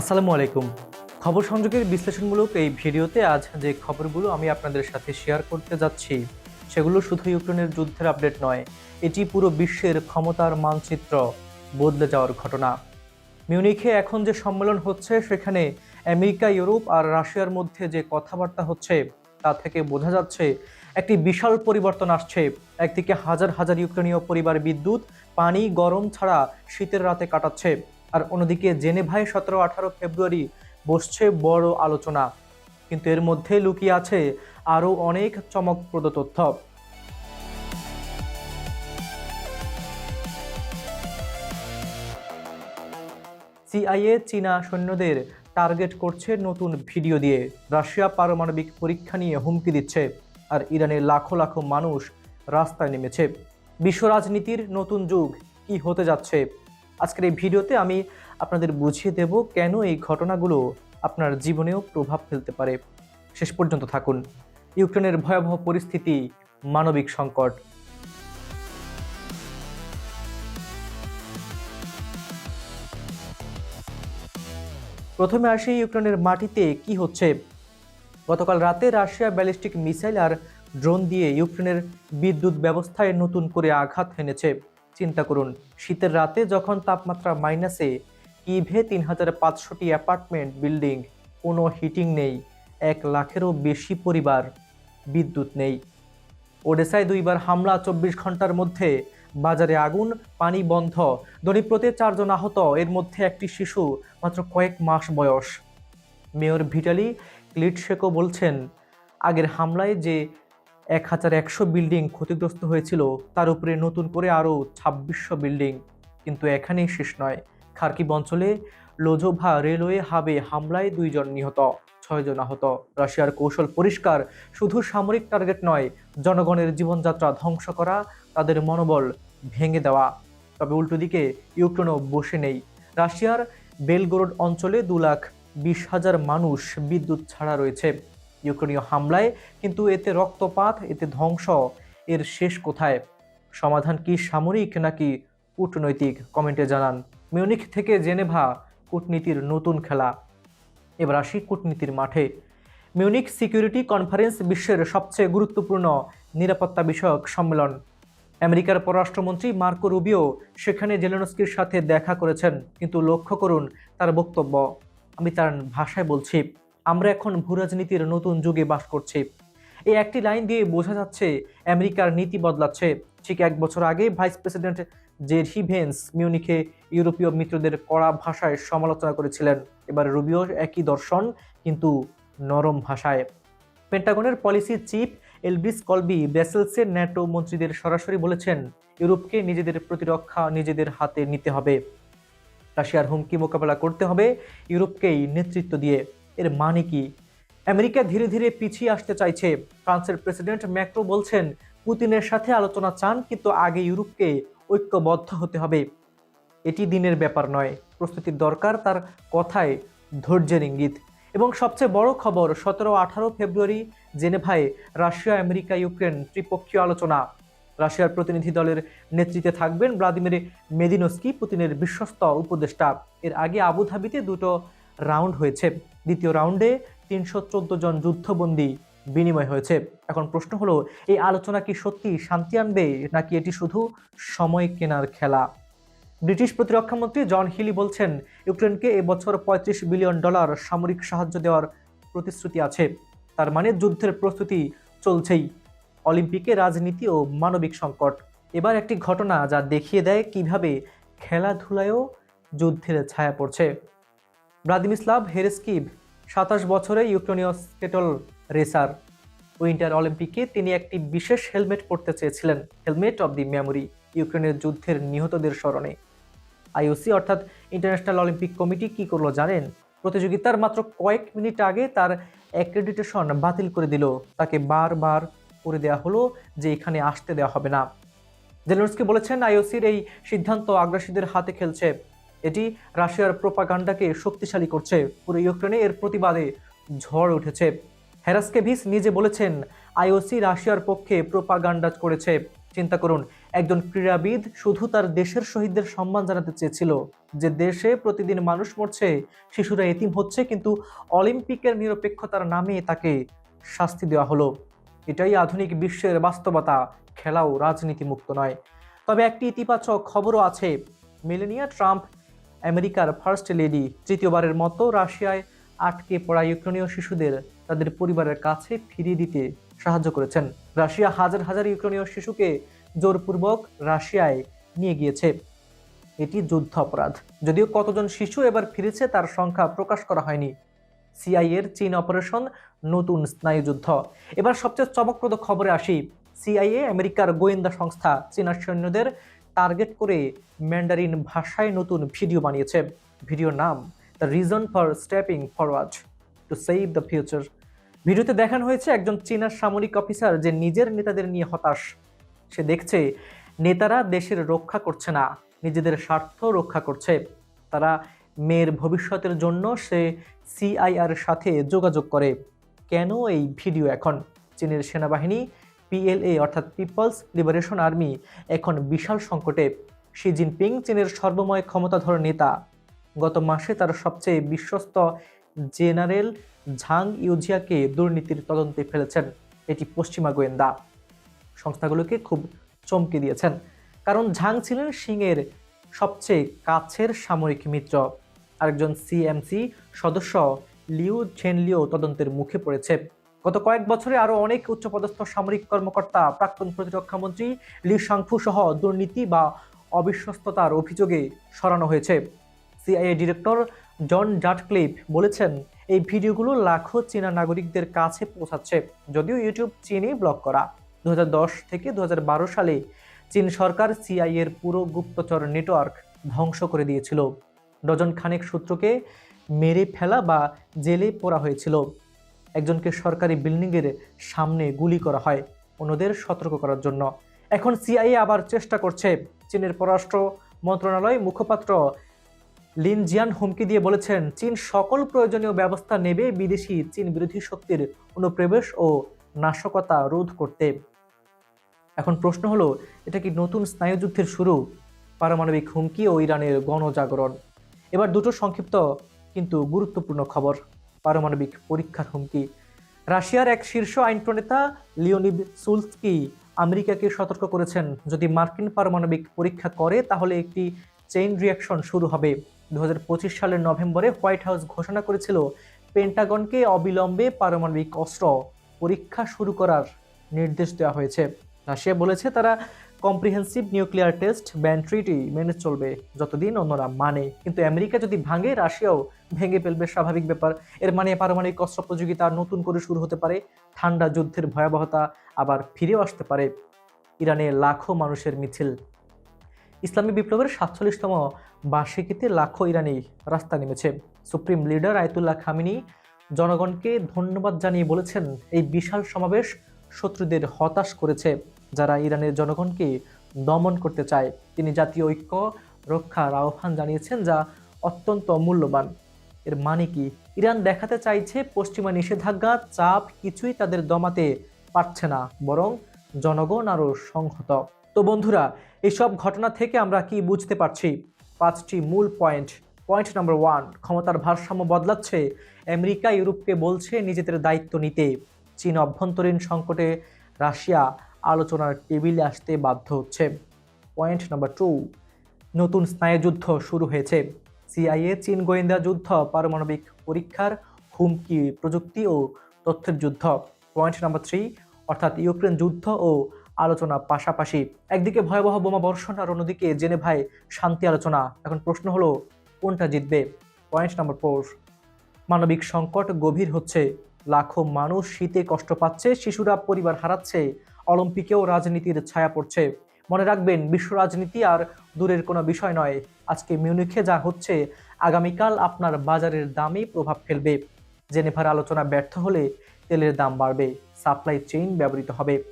আসসালামু আলাইকুম। খবর সংযোগের বিশ্লেষণমূলক এই ভিডিওতে আজ যে খবরগুলো আমি আপনাদের সাথে শেয়ার করতে যাচ্ছি, সেগুলো শুধু ইউক্রেনের যুদ্ধের আপডেট নয়, এটি পুরো বিশ্বের ক্ষমতার মানচিত্র বদলে যাওয়ার ঘটনা। মিউনিখে এখন যে সম্মেলন হচ্ছে, সেখানে আমেরিকা, ইউরোপ আর রাশিয়ার মধ্যে যে কথাবার্তা হচ্ছে, তা থেকে বোঝা যাচ্ছে একটি বিশাল পরিবর্তন আসছে। একদিকে হাজার হাজার ইউক্রেনীয় পরিবার বিদ্যুৎ, পানি, গরম ছাড়া শীতের রাতে কাটাচ্ছে। আর অন্যদিকে জেনেভায় সতেরো আঠারো ফেব্রুয়ারি বসছে বড় আলোচনা। কিন্তু এর মধ্যে লুকিয়ে আছে আরও অনেক চমকপ্রদ তথ্য। সিআইএ চীনা সৈন্যদের টার্গেট করছে নতুন ভিডিও দিয়ে। রাশিয়া পারমাণবিক পরীক্ষা নিয়ে হুমকি দিচ্ছে আর ইরানের লাখো লাখো মানুষ রাস্তায় নেমেছে। বিশ্ব রাজনীতির নতুন যুগ কি হতে যাচ্ছে? আজকের এই ভিডিওতে আমি আপনাদের বুঝিয়ে দেব কেন এই ঘটনাগুলো আপনার জীবনেও প্রভাব ফেলতে পারে। শেষ পর্যন্ত থাকুন। ইউক্রেনের ভয়াবহ পরিস্থিতি, মানবিক সংকট। প্রথমে আসি ইউক্রেনের মাটিতে কি হচ্ছে। গতকাল রাতে রাশিয়া ব্যালিস্টিক মিসাইল আর ড্রোন দিয়ে ইউক্রেনের বিদ্যুৎ ব্যবস্থায় নতুন করে আঘাত হেনেছে। চিন্তা করুন শীতের রাতে যখন তাপমাত্রা মাইনাসে কিভে তিন হাজার পাঁচশোটি অ্যাপার্টমেন্ট, বিল্ডিং কোনো হিটিং নেই, এক লাখেরও বেশি পরিবার বিদ্যুৎ নেই। ওডেসায় দুইবার হামলা চব্বিশ ঘণ্টার মধ্যে। বাজারে আগুন, পানি বন্ধ। দনিপ্রতে চারজন আহত, এর মধ্যে একটি শিশু, মাত্র কয়েক মাস বয়স। মেয়র ভিটালি ক্লিটশেকো বলছেন, আগের হামলায় যে এক হাজার একশো বিল্ডিং ক্ষতিগ্রস্ত হয়েছিল, তার উপরে নতুন করে আরও ছাব্বিশশো বিল্ডিং। কিন্তু এখানেই শেষ নয়। খার্কিব অঞ্চলে লোজোভা রেলওয়ে হাবে হামলায় দুইজন নিহত, ছয়জন আহত। রাশিয়ার কৌশল পরিষ্কার, শুধু সামরিক টার্গেট নয়, জনগণের জীবনযাত্রা ধ্বংস করা, তাদের মনোবল ভেঙে দেওয়া। তবে উল্টো দিকে, ইউক্রেনও বসে নেই। রাশিয়ার বেলগোরোড অঞ্চলে দু লাখ বিশ হাজার মানুষ বিদ্যুৎ ছাড়া রয়েছে। ইউক্রেনীয় হামলায়, কিন্তু এতে রক্তপাত, এতে ধ্বংস। এর শেষ কোথায়? সমাধান কি সামরিক নাকি কূটনৈতিক? কমেন্টে জানান। মিউনিক থেকে জেনেভা, কূটনীতির নতুন খেলা। এবার আসি কূটনীতির মাঠে। মিউনিক সিকিউরিটি কনফারেন্স বিশ্বের সবচেয়ে গুরুত্বপূর্ণ নিরাপত্তা বিষয়ক সম্মেলন। আমেরিকার পররাষ্ট্রমন্ত্রী মার্কো রুবিও সেখানে জেলেনস্কির সাথে দেখা করেছেন, কিন্তু লক্ষ্য করুন তার বক্তব্য। আমি তার ভাষায় বলছি আমরা এখন ভূরাজনীতির নতুন যুগে বাস করছি। এই একটি লাইন দিয়ে বোঝা যাচ্ছে, আমেরিকার নীতি বদলাচ্ছে। ঠিক এক বছর আগে ভাইস প্রেসিডেন্ট জেরি ভেন্স মিউনিখে ইউরোপীয় মিত্রদের কড়া ভাষায় সমালোচনা করেছিলেন। এবার রুবিও একই দর্শন, কিন্তু নরম ভাষায়। পেন্টাগনের পলিসি চিফ এলব্রিস কলবি ব্রাসেলসের ন্যাটো মন্ত্রীদের সরাসরি বলেছেন, ইউরোপকে নিজেদের প্রতিরক্ষা নিজেদের হাতে নিতে হবে। রাশিয়ার হুমকি মোকাবেলা করতে হবে ইউরোপকেই নেতৃত্ব দিয়ে। এর মানে কি? আমেরিকা ধীরে ধীরে পিছিয়ে আসতে চাইছে। ফ্রান্সের প্রেসিডেন্ট ম্যাক্রো বলছেন, পুতিনের সাথে আলোচনা চান, কিন্তু আগে ইউরোপকে ঐক্যবদ্ধ হতে হবে। এটি দিনের ব্যাপার নয়। প্রস্তুতির দরকার তার কথায় ধৈর্যের ইঙ্গিত। এবং সবচেয়ে বড় খবর, সতেরো আঠারো ফেব্রুয়ারি জেনেভায় রাশিয়া, আমেরিকা, ইউক্রেন ত্রিপক্ষীয় আলোচনা। রাশিয়ার প্রতিনিধি দলের নেতৃত্বে থাকবেন ভ্লাদিমির মেদিনস্কি, পুতিনের বিশ্বস্ত উপদেষ্টা। এর আগে আবুধাবিতে দুটো রাউন্ড হয়েছে। দ্বিতীয় রাউন্ডে তিনশো চোদ্দ জন যুদ্ধবন্দী বিনিময় হয়েছে। এখন প্রশ্ন হলো, এই আলোচনা কি সত্যি শান্তি আনবে, নাকি এটি শুধু সময় কেনার খেলা? ব্রিটিশ প্রতিরক্ষামন্ত্রী জন হিলি বলছেন, ইউক্রেনকে এবছর পঁয়ত্রিশ বিলিয়ন ডলার সামরিক সাহায্য দেওয়ার প্রতিশ্রুতি আছে। তার মানে যুদ্ধের প্রস্তুতি চলছেই। অলিম্পিকে রাজনীতি ও মানবিক সংকট। এবার একটি ঘটনা যা দেখিয়ে দেয় কীভাবে খেলাধুলায়ও যুদ্ধের ছায়া পড়ছে। ব্রাদিমিস্লাভ হেরেস্কিভ, সাতাশ বছরে ইউক্রেনীয় স্কেটল রেসার উইন্টার অলিম্পিকে তিনি একটি বিশেষ হেলমেট পরতে চেয়েছিলেন, হেলমেট অব দি মেমোরি, ইউক্রেনের যুদ্ধের নিহতদের স্মরণে। আইওসি অর্থাৎ ইন্টারন্যাশনাল অলিম্পিক কমিটি কি করল জানেন? প্রতিযোগিতার মাত্র কয়েক মিনিট আগে তার অ্যাক্রেডিটেশন বাতিল করে দিল। তাকে বারবার করে দেওয়া হলো যে এখানে আসতে দেওয়া হবে না। জেলেনস্কি বলেছেন, আইওসির এই সিদ্ধান্ত আগ্রাসীদের হাতে খেলছে। এটি রাশিয়ার প্রোপাগান্ডাকে শক্তিশালী করছে। পুরো ইউক্রেনে এর প্রতিবাদে ঝড় উঠেছে। হেরাসকেভিস নিজে বলেছেন, আইওসি রাশিয়ার পক্ষে প্রোপাগান্ডা করেছে। চিন্তা করুন, একজন ক্রীড়াবিদ শুধু তার দেশের শহীদদের সম্মান জানাতে চেয়েছিল, যে দেশে প্রতিদিন মানুষ মরছে, শিশুরা এতিম হচ্ছে, কিন্তু অলিম্পিকের নিরপেক্ষতার নামে তাকে শাস্তি দেওয়া হলো। এটাই আধুনিক বিশ্বের বাস্তবতা, খেলাও রাজনীতি মুক্ত নয়। তবে একটি ইতিবাচক খবরও আছে। Melania Trump America first lady তৃতীয়বারের মতো রাশিয়ায় আটকে পড়া ইউক্রেনীয় শিশুদের তাদের পরিবারের কাছে ফিরিয়ে দিতে সাহায্য করেছেন। রাশিয়া হাজার হাজার ইউক্রেনীয় শিশুকে জোরপূর্বক রাশিয়ায় নিয়ে গিয়েছে। এটি যুদ্ধ অপরাধ। যদিও কতজন শিশু এবার ফিরেছে তার সংখ্যা প্রকাশ করা হয়নি। সিআইএর চীন অপারেশন নতুন স্নায়ুযুদ্ধ। এবার সবচেয়ে চমকপ্রদ খবরে আসি, সিআইএ আমেরিকার গোয়েন্দা সংস্থা চীনা সৈন্যদের টার্গেট করে ম্যান্ডারিন ভাষায় নতুন ভিডিও বানিয়েছে। ভিডিওর নাম the reason for stepping forward to save the future ভিডিওতে দেখানো হয়েছে একজন চীনা সামরিক অফিসার যে নিজের নেতাদের নিয়ে হতাশ। সে দেখছে, নেতারা দেশের রক্ষা করছে না, নিজেদের স্বার্থ রক্ষা করছে। তারা মেয়ের ভবিষ্যতের জন্য সে সিআইআর সাথে যোগাযোগ করে। কেন এই ভিডিও এখন? চীনের সেনাবাহিনী পিএলএ অর্থাৎ পিপলস লিবারেশন আর্মি এখন বিশাল সংকটে। শি জিনপিং চীনের সর্বময় ক্ষমতাধর নেতা। গত মাসে তার সবচেয়ে বিশ্বস্ত জেনারেল ঝাং ইউজিয়াকে দুর্নীতির তদন্তে ফেলেছেন। এটি পশ্চিমা গোয়েন্দা। সংস্থাগুলোকে খুব চমকে দিয়েছেন। কারণ ঝাং ছিলেন সিংয়ের সবচেয়ে কাছের সামরিক মিত্র। আরেকজন সিএমসি সদস্য লিউ ঝেনলিও তদন্তের মুখে পড়েছে। গত কয়েক বছরে আরও অনেক উচ্চপদস্থ সামরিক কর্মকর্তা, প্রাক্তন প্রতিরক্ষামন্ত্রী লি সাংফু সহ দুর্নীতি বা অবিশ্বস্ততার অভিযোগে সরানো হয়েছে। সিআইএ ডিরেক্টর জন জাটক্লিফ বলেছেন, এই ভিডিওগুলো লাখো চীনা নাগরিকদের কাছে পৌঁছাচ্ছে, যদিও ইউটিউব চীনই ব্লক করা। দু হাজার দশ থেকে দু হাজার বারো সালে চীন সরকার সিআইএর পুরো গুপ্তচর নেটওয়ার্ক ধ্বংস করে দিয়েছিল। ডজন খানেক সূত্রকে মেরে ফেলা বা জেলে পোড়া হয়েছিল। একজনকে সরকারি বিল্ডিংয়ের সামনে গুলি করা হয় অন্যদের সতর্ক করার জন্য। এখন সিআইএ আবার চেষ্টা করছে। চীনের পররাষ্ট্র মন্ত্রণালয় মুখপাত্র লিন জিয়ান হুমকি দিয়ে বলেছেন, চীন সকল প্রয়োজনীয় ব্যবস্থা নেবে বিদেশি চীন বিরোধী শক্তির অনুপ্রবেশ ও নাশকতা রোধ করতে। এখন প্রশ্ন হলো, এটা কি নতুন স্নায়ুযুদ্ধের শুরু? পারমাণবিক হুমকি ও ইরানের গণজাগরণ। এবার দুটো সংক্ষিপ্ত কিন্তু গুরুত্বপূর্ণ খবর। পারমাণবিক পরীক্ষার হুমকি। রাশিয়ার এক শীর্ষ আইন প্রণেতা লিওনিদ সুলস্কি আমেরিকাকে সতর্ক করেছেন, যদি মার্কিন পারমাণবিক পরীক্ষা করে, তাহলে একটি চেইন রিয়াকশন শুরু হবে। দু হাজার পঁচিশ সালের নভেম্বরে হোয়াইট হাউস ঘোষণা করেছিল, পেন্টাগনকে অবিলম্বে পারমাণবিক অস্ত্র পরীক্ষা শুরু করার নির্দেশ দেওয়া হয়েছে। রাশিয়া বলেছে, তারা comprehensive nuclear test ban treaty মেনে চলবে, যতদিন অন্যরা মানে। কিন্তু আমেরিকা যদি ভাঙে, রাশিয়াও ভেঙে ফেলবে, স্বাভাবিক ব্যাপার। এর মানে পারমাণবিক অস্ত্র প্রতিযোগিতা নতুন করে শুরু হতে পারে, ঠান্ডা যুদ্ধের ভয়াবহতা আবার ফিরেও আসতে পারে। ইরানে লাখো মানুষের মিছিল। ইসলামী বিপ্লবের সাতচল্লিশতম বার্ষিকীতে লাখো ইরানি রাস্তা নেমেছে। সুপ্রিম লিডার আয়তুল্লাহ খামিনি জনগণকে ধন্যবাদ জানিয়ে বলেছেন, এই বিশাল সমাবেশ শত্রুদের হতাশ করেছে। যারা ইরানের জনগণকে দমন করতে চায়, তিনি জাতীয় ঐক্য রক্ষার আহ্বান জানিয়েছেন যা অত্যন্ত মূল্যবান। এর মানে কি? ইরান দেখাতে চাইছে পশ্চিমা নিষেধাজ্ঞা, চাপ কিছুই তাদের দমাতে পারছে না, বরং জনগণ আরও সংহত। তো বন্ধুরা, এসব ঘটনা থেকে আমরা কি বুঝতে পারছি? পাঁচটি মূল পয়েন্ট। পয়েন্ট নাম্বার ওয়ান, ক্ষমতার ভারসাম্য বদলাচ্ছে। আমেরিকা ইউরোপকে বলছে নিজেদের দায়িত্ব নিতে। চীন অভ্যন্তরীণ সংকটে রাশিয়া আলোচনার টেবিলে আসতে বাধ্য হচ্ছে। পয়েন্ট নাম্বার টু, নতুন স্নায়ুযুদ্ধ শুরু হয়েছে। সিআইএ, চীন গোয়েন্দা যুদ্ধ, পারমাণবিক পরীক্ষার হুমকি প্রযুক্তি ও তথ্যের যুদ্ধ। পয়েন্ট নাম্বার থ্রি, অর্থাৎ ইউক্রেন যুদ্ধ ও আলোচনা পাশাপাশি। একদিকে ভয়াবহ বোমা বর্ষণ আর অন্যদিকে জেনে ভাই শান্তি আলোচনা। এখন প্রশ্ন হলো, কোনটা জিতবে? পয়েন্ট নাম্বার ফোর, মানবিক সংকট গভীর হচ্ছে। লাখো মানুষ শীতে কষ্ট পাচ্ছে, শিশুরা পরিবার হারাচ্ছে অলিম্পিকেও রাজনীতির ছায়া পড়ছে। মনে রাখবেন, বিশ্ব রাজনীতি আর দূরের কোনো বিষয় নয়। আজকে মিউনিখে যা হচ্ছে, আগামীকাল আপনার বাজারের দামে প্রভাব ফেলবে। জেনেভার আলোচনা ব্যর্থ হলে তেলের দাম বাড়বে, সাপ্লাই চেইন ব্যবহৃত হবে।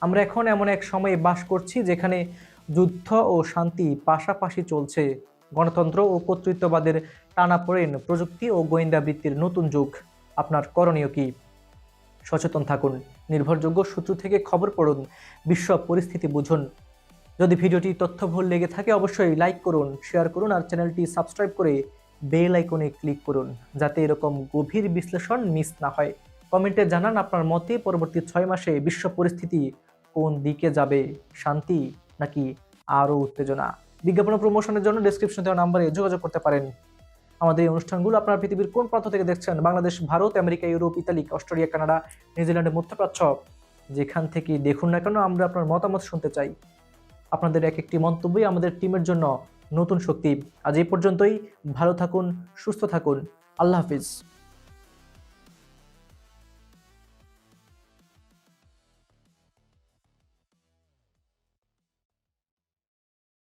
আমরা এখন এমন এক সময়ে বাস করছি যেখানে যুদ্ধ ও শান্তি পাশাপাশি চলছে। গণতন্ত্র ও কর্তৃত্ববাদের টানাপোড়েন প্রযুক্তি ও গোয়েন্দা বৃত্তির নতুন যুগ। আপনার করণীয় কি? সচেতন থাকুন। নির্ভরযোগ্য সূত্র থেকে খবর পড়ুন, বিশ্ব পরিস্থিতি বুঝুন। যদি ভিডিওটি তথ্যবহুল লেগে থাকে, অবশ্যই লাইক করুন, শেয়ার করুন আর চ্যানেলটি সাবস্ক্রাইব করে বেল আইকনে ক্লিক করুন, যাতে এরকম গভীর বিশ্লেষণ মিস না হয়। কমেন্টে জানান আপনার মতে পরবর্তী ছয় মাসে বিশ্ব পরিস্থিতি কোন দিকে যাবে? শান্তি নাকি আরও উত্তেজনা? বিজ্ঞাপন প্রমোশনের জন্য ডেসক্রিপশন দেওয়া নাম্বারে যোগাযোগ করতে পারেন। আমাদের এই অনুষ্ঠানগুলো আপনারা পৃথিবীর কোন প্রান্ত থেকে দেখছেন? Bangladesh, Bharat, America, Europe, Italy, Australia, Canada, নিউজিল্যান্ডের মধ্যপ্রাচ্য। যেখান থেকে দেখুন না কেন, আমরা আপনার মতামত শুনতে চাই। আপনাদের এক একটি মন্তব্যই আমাদের টিমের জন্য নতুন শক্তি। আজ এই পর্যন্তই। ভালো থাকুন, সুস্থ থাকুন। আল্লাহ হাফিজ।